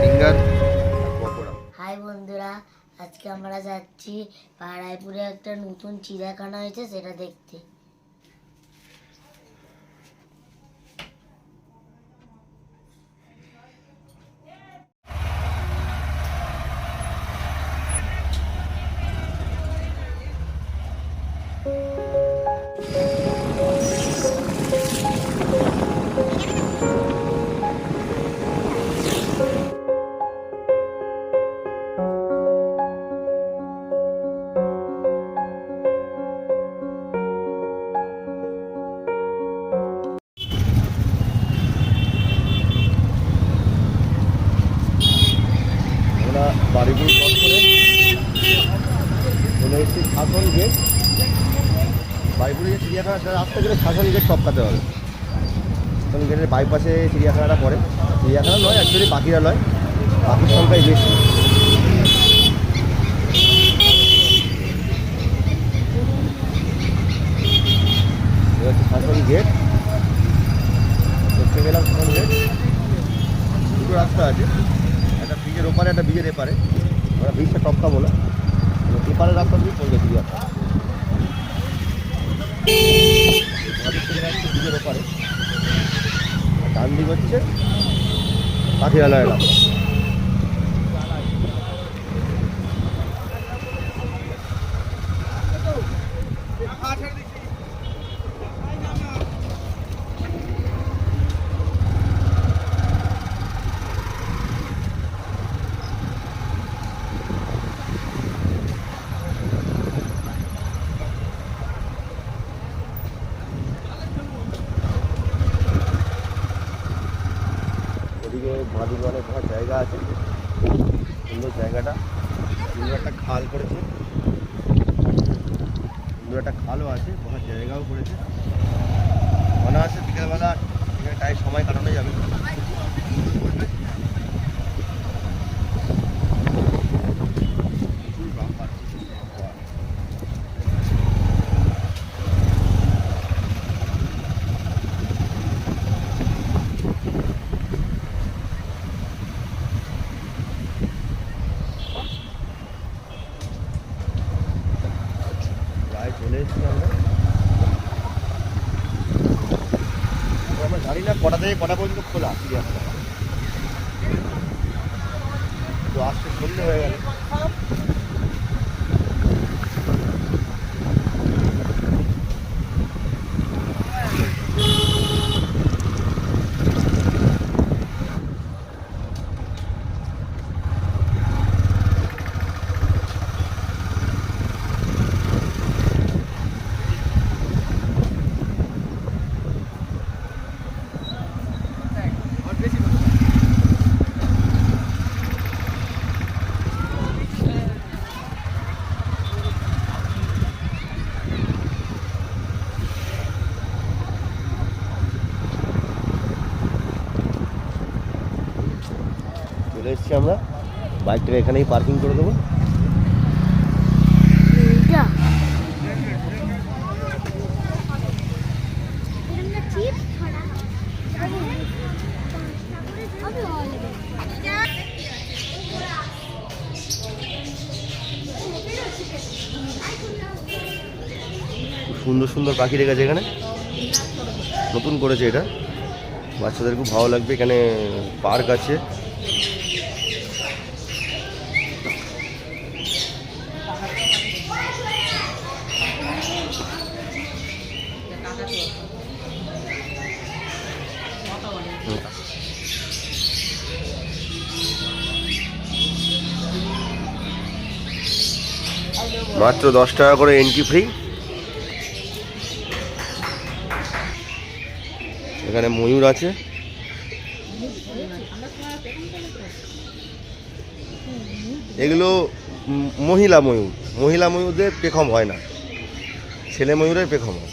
Finger high বন্ধুরা আজকে আমরা যাচ্ছি পাড়াইপুরে একটা নতুন চিড়িয়াখানা হয়েছে সেটা দেখতে। বাড়িগুলো করে চলে এসেছি শাসন গেট। বাড়িপুরে যে চিড়িয়াখানা সেটা গেলে শাসন গেট টপকাতে হবে। শাসন গেটের বাইপাসে চিড়িয়াখানাটা পড়ে। চিড়িয়াখানা নয় অ্যাকচুয়ালি পাখিরা নয়। পাখির সংখ্যাই বেশি। শাসন গেট। দেখতে গেলাম শাসন গেট। দুটো রাস্তা আছে। একটা ব্রিজের ওপারে, একটা ব্রিজের এপারে। ওরা ব্রিজটা টপকা বলে। এপারের রাস্তা দিয়ে পড়বে চিড়িয়াখানা আমাদের চলে যাচ্ছে ব্রিজের ওপারে আর ডান দিক হচ্ছে পাখিরালয় এলাকা। বাঁদিকে অনেক ভালো জায়গা আছে? সুন্দর জায়গাটা। সুন্দর একটা খাল করেছে সুন্দর একটা খালও আছে বসার জায়গাও করেছে মনে আছে বিকেলবেলা এখানে টাই সময় কাটানো যাবে প্রচুর বাম্পার, প্রচুর বাম্পার। প্রায় চলে এসেছি আমরা তো আমরা জানি না কটা থেকে কটা পর্যন্ত খোলা? চিড়িয়াখানা তো আসতে সন্ধে হয়ে গেল। চলে এসেছি আমরা। বাইকটাকে এখানেই পার্কিং করে দেবো। সুন্দর সুন্দর পাখি রেখেছে এখানে। নতুন করেছে এটা। বাচ্চাদের খুব ভালো লাগবে। এখানে পার্ক আছে। মাত্র দশ টাকা করে এন্ট্রি ফ্রি এখানে ময়ূর আছে। এগুলো মহিলা ময়ূর। মহিলা ময়ূরদের পেখম হয় না। ছেলে ময়ূরের পেখম হয়।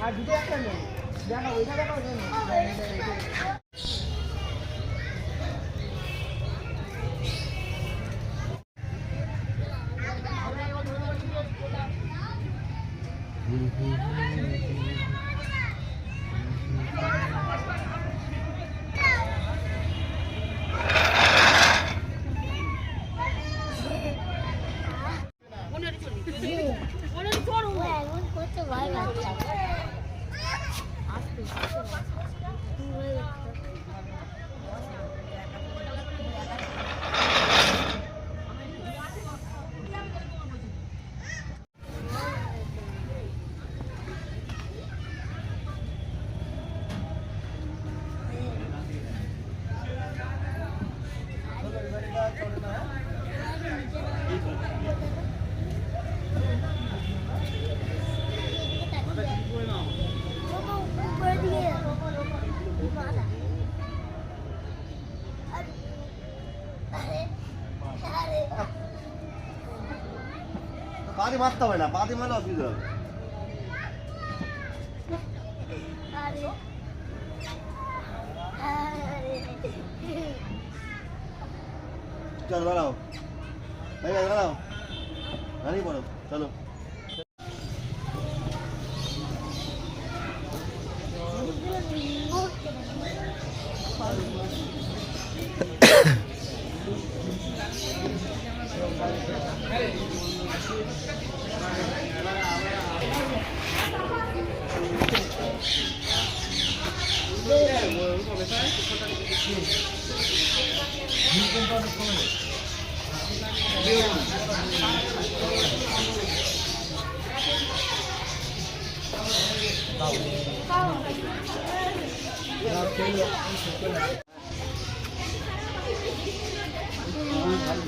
এই দুটো একটা এমন করতে ভয় লাগছে উপরে দিয়ে মাথা আরে আরে দিয়ে মারতে হবে না দিয়ে মারলে অসুবিধা হবে। চল দাঁড়াও। দাঁড়াও। দাঁড়িয়ে পড়ো চলো।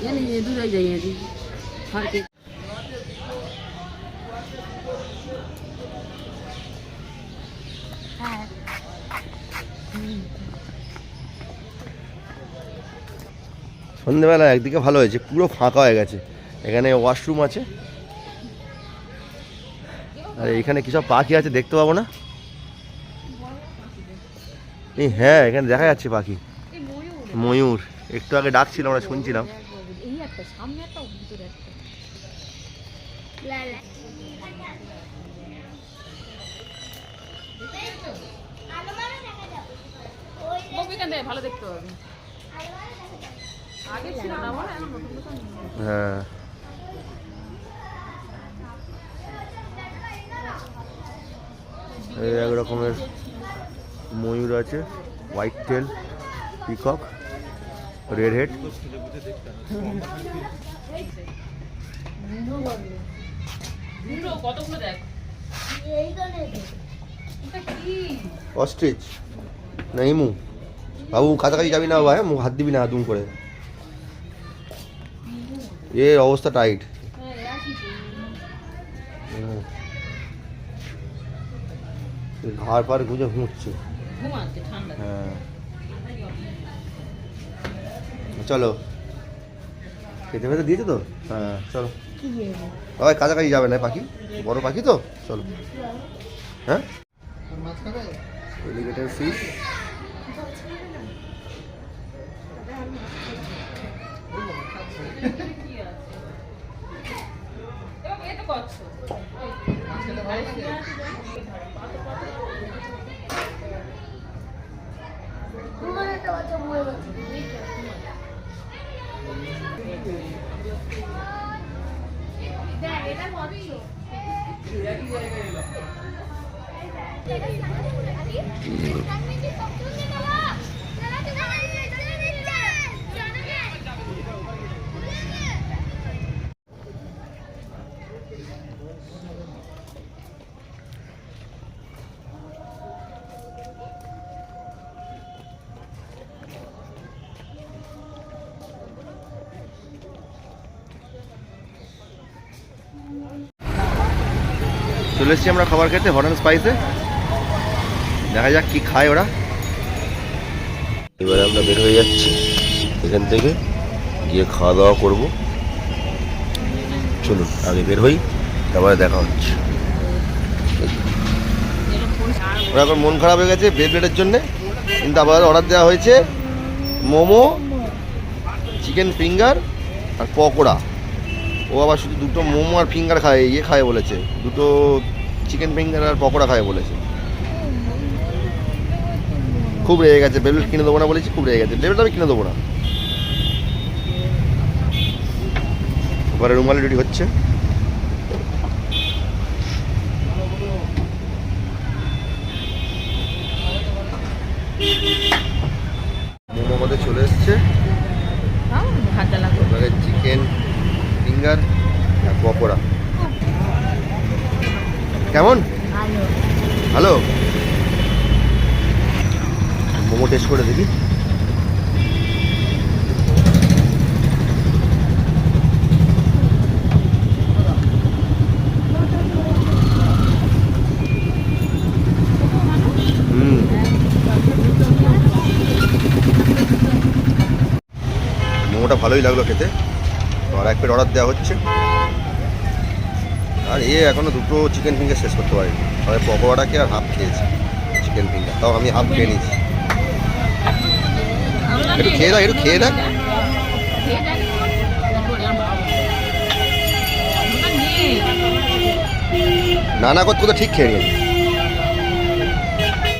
얘는 얘 누르자 얘. সন্ধেবেলা একদিকে ভালো হয়েছে পুরো ফাঁকা হয়ে গেছে। এখানে ওয়াশরুম আছে। আর এখানে কী সব পাখি আছে দেখতে পাবো না? এই হ্যাঁ এখানে দেখা যাচ্ছে পাখি। ময়ূর একটু আগে ডাকছিল আমরা শুনছিলাম। এই একটা সামনে একটা ভিতরে একটা লা লা ববিকা নেই ভালো দেখতে পাবে হ্যাঁ। এই এক রকমের ময়ূর আছে white tail peacock red head ostrich না, ইমু। বাবু, কাছাকাছি যাবি না, বাবা হ্যাঁ? হাত দিবি না, দুম করে। এর অবস্থা টাইট। ঘাড় পাড় গুঁজে ঘুমোচ্ছে। হ্যাঁ। চলো। খেতে ফেতে দিয়েছে তো? হ্যাঁ চলো। সবাই কাছাকাছি যাবে না পাখি? বড় পাখি তো? চলো। হ্যাঁ? এলিগেটার ফিশ জায়গায় চলে এসেছি আমরা খাবার খেতে হট স্পাইসে দেখা যাক কি খায় ওরা। এবারে আমরা বের হয়ে যাচ্ছি এখান থেকে, গিয়ে খাওয়া দাওয়া করব। চলুন, আগে বের হই, তারপরে দেখা হচ্ছে। ওরা এখন মন খারাপ হয়ে গেছে ব্রেড জন্যে। কিন্তু আবার অর্ডার দেওয়া হয়েছে মোমো চিকেন ফিঙ্গার আর পকোড়া। ও আবার শুধু দুটো মোমো আর ফিঙ্গার খায় ইয়ে খায় বলেছে। দুটো চিকেন ফিঙ্গার আর পকোড়া খায় বলেছে। খুব রেগে গেছে। বেলুট কিনে দেবো না বলেছি, খুব রেগে গেছে। বেলুট আমি কিনে দেবো না। ঘরে রুমালি রুটি হচ্ছে মোমো আমাদের চলে এসছে হ্যাঁ ভাজা লাগবে এবারে চিকেন ফিঙ্গার আর পকোড়া কেমন ভালো ভালো টেস্ট করে দেখি। মোমোটা ভালোই লাগল খেতে। আর এক প্লেট অর্ডার দেওয়া হচ্ছে। আর এ এখনও দুটো চিকেন ফিঙ্গার শেষ করতে পারিনি। তবে পকোড়াটাকে আর হাফ খেয়েছি। চিকেন ফিঙ্গার তাও আমি হাফ খেয়ে নিয়েছি। একটু খেয়ে দেখ একটু খেয়ে দেখ। ওটা না করতে ঠিক খেয়ে নিয়েছি